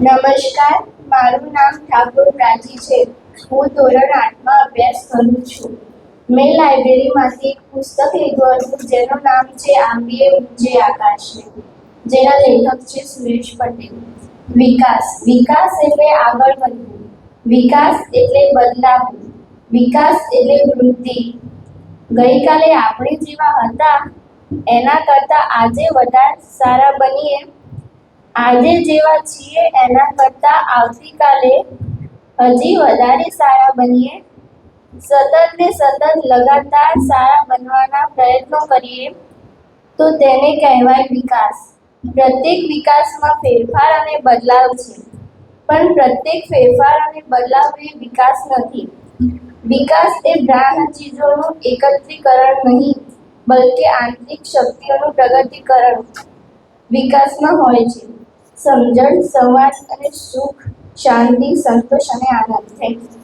નમસ્કાર, મારું નામ ઠાકોર પ્રાચી છે. હું ધોરણ આઠમાં અભ્યાસ કરું છું. મેં લાઇબ્રેરીમાંથી એક પુસ્તક લીધું હતું, જેનું નામ છે આંબીએ ઊંચે આકાશે. જેના લેખક છે સુરેશ પટેલ. વિકાસ વિકાસ એટલે આગળ વધવું. વિકાસ એટલે બદલાવવું વિકાસ એટલે વૃદ્ધિ. ગઈકાલે આપણે જેવા હતા, એના કરતાં આજે વધારે સારા બનીએ આજે જેવા છીએ, એના કરતાં આવતીકાલે હજી વધારે સારા બનીએ. સતત ને સતત લગાતાર સારા બનવાના પ્રયત્નો કરીએ, તો તેને કહેવાય વિકાસ. પ્રત્યેક વિકાસમાં ફેરફાર અને બદલાવ છે, પણ પ્રત્યેક ફેરફાર અને બદલાવ એ વિકાસ નથી. વિકાસ એ બ્રાહ્મ ચીજોનું એકત્રીકરણ નહીં, બલકે આંતરિક શક્તિઓનું પ્રગતિકરણ વિકાસમાં હોય છે. સમજણ સંવાદ અને સુખ શાંતિ સંતોષ અને આનંદ. Thank you